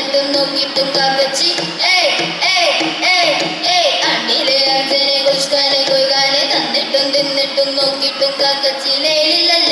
എന്നിട്ടും നോക്കിയിട്ടും കാക്കച്ചി. ഏയ് ഏയ് ഏയ് ഏയ് കൊയ്കാനെ തന്നിട്ടും തിന്നിട്ടും നോക്കിയിട്ടും കാക്കച്ചി. മേലില്ലല്ലോ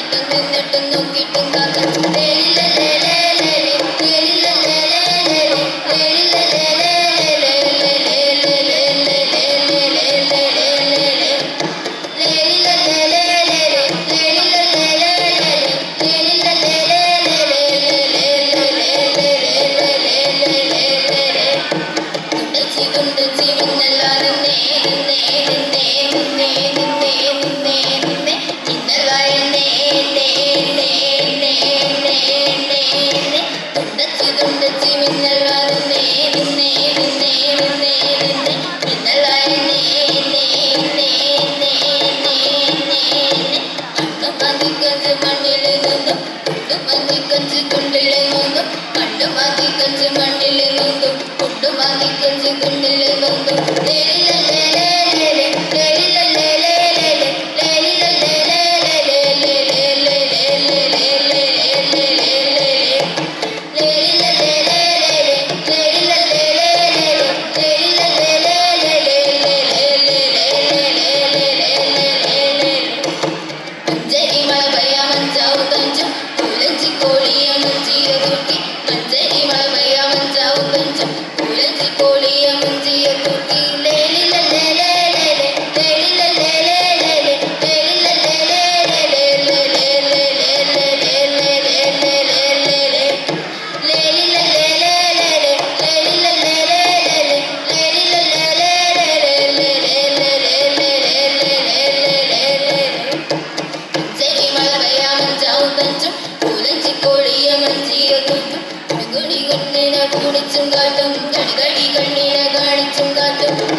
നിന്നിട്ടും നിന്നിട്ടും നോക്കിയിട്ടും കാത്തും മതിക്കഞ്ച് മണ്ണിൽ നിന്നും കുട്ടുമതിക്കഞ്ച് കുണ്ണിൽ നിന്നും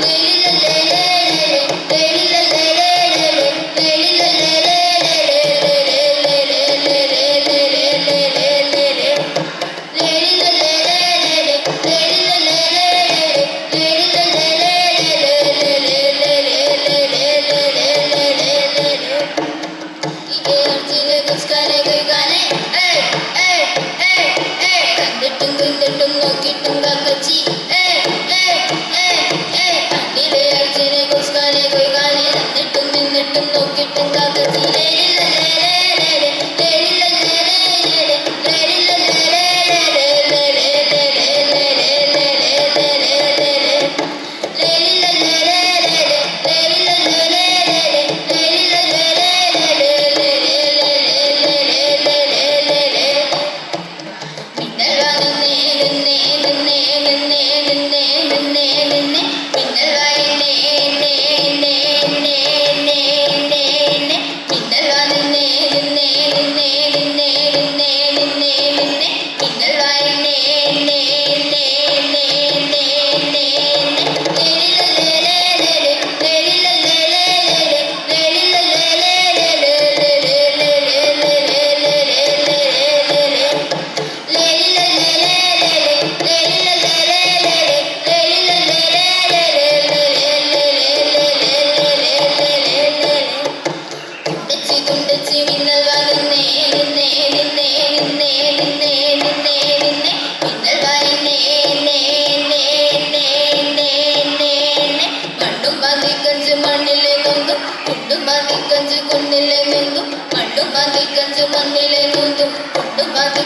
Hallelujah. എന്നിട്ടും നോക്കിയിട്ടും കകത്തിലേലേ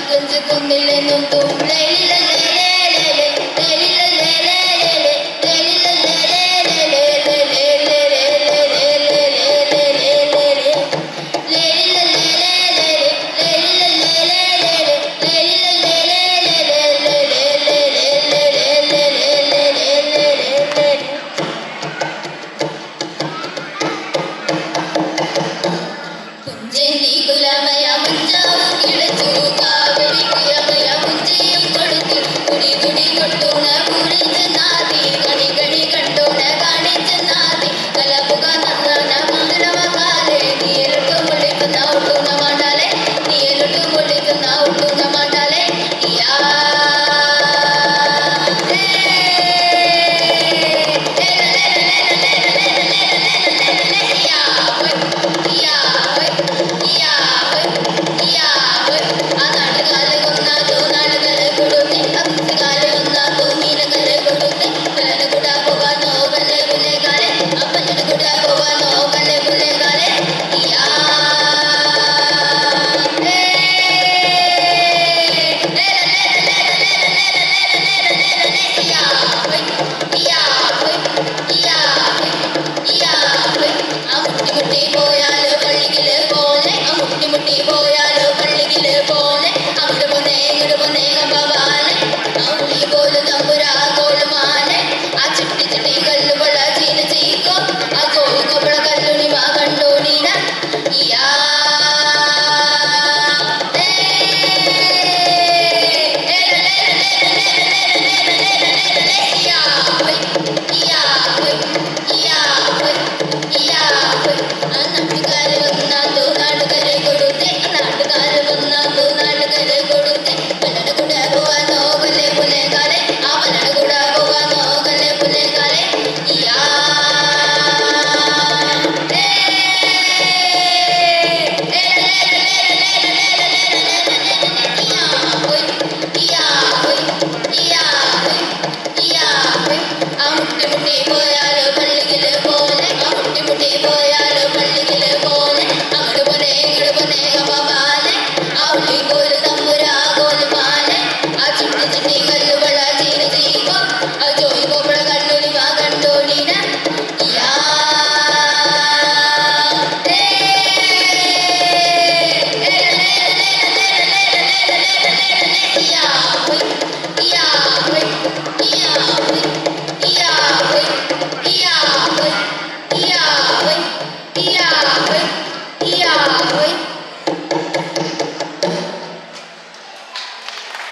കുഞ്ചു കുന്നിൽ നിന്നും തുമ്പലില്ല